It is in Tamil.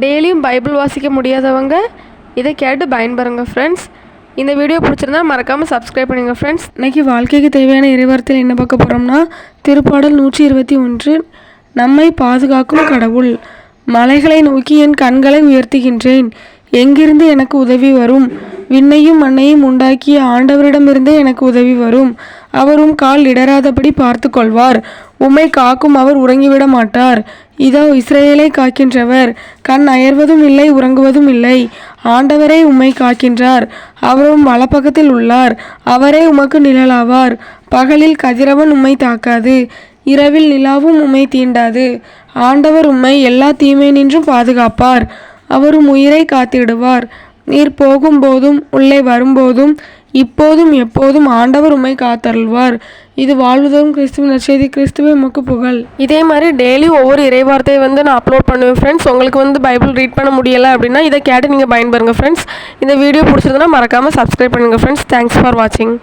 டெய்லியும் பைபிள் வாசிக்க முடியாதவங்க இதை கேட்டு பயன்பெறுங்க ஃப்ரெண்ட்ஸ் இந்த வீடியோ பிடிச்சிருந்தா மறக்காமல் சப்ஸ்கிரைப் பண்ணுங்கள் ஃப்ரெண்ட்ஸ் இன்றைக்கி வாழ்க்கைக்கு தேவையான இறைவார்த்தையில் என்ன பார்க்க போகிறோம்னா திருப்பாடல் நூற்றி இருபத்தி ஒன்று நம்மை பாதுகாக்கும் கடவுள். மலைகளை நோக்கி என் கண்களை உயர்த்துகின்றேன். எங்கிருந்து எனக்கு உதவி வரும்? விண்ணையும் மண்ணையும் உண்டாக்கிய ஆண்டவரிடமிருந்தே எனக்கு உதவி வரும். அவரும் கால் இடராதபடி பார்த்து கொள்வார் உம்மை காக்கும் அவர் உறங்கிவிட மாட்டார். இதோ இஸ்ரேலை காக்கின்றவர். கண் அயர்வதும் இல்லை உறங்குவதும் இல்லை. ஆண்டவரே உம்மை காக்கின்றார். அவரும் வலப்பக்கத்தில் உள்ளார். அவரே உமக்கு நிழலாவார். பகலில் கதிரவன் உம்மை தாக்காது. இரவில் நிலாவும் உம்மை தீண்டாது. ஆண்டவர் உம்மை எல்லா தீமை நின்றும் பாதுகாப்பார். அவரும் உயிரை காத்திடுவார். நீர் போகும்போதும் உள்ளே வரும்போதும் இப்போதும் எப்போதும் ஆண்டவர் உண்மை காத்தருள்வார். இது வாழ்வுதரும் கிறிஸ்துவின் நற்செய்தி கிறிஸ்துவே முக்கு புகழ். இதே மாதிரி டெய்லி ஒவ்வொரு இறைவார்த்தையை வந்து நான் அப்லோட் பண்ணுவேன் ஃப்ரெண்ட்ஸ் உங்களுக்கு வந்து பைபிள் ரீட் பண்ண முடியலை அப்படின்னா இதை கேட்டு நீங்கள் பயன்பெறுங்க ஃப்ரெண்ட்ஸ் இந்த வீடியோ பிடிச்சிருந்தனா மறக்காமல் சப்ஸ்கிரைப் பண்ணுங்கள் ஃப்ரெண்ட்ஸ் தேங்க்ஸ் ஃபார் வாட்சிங்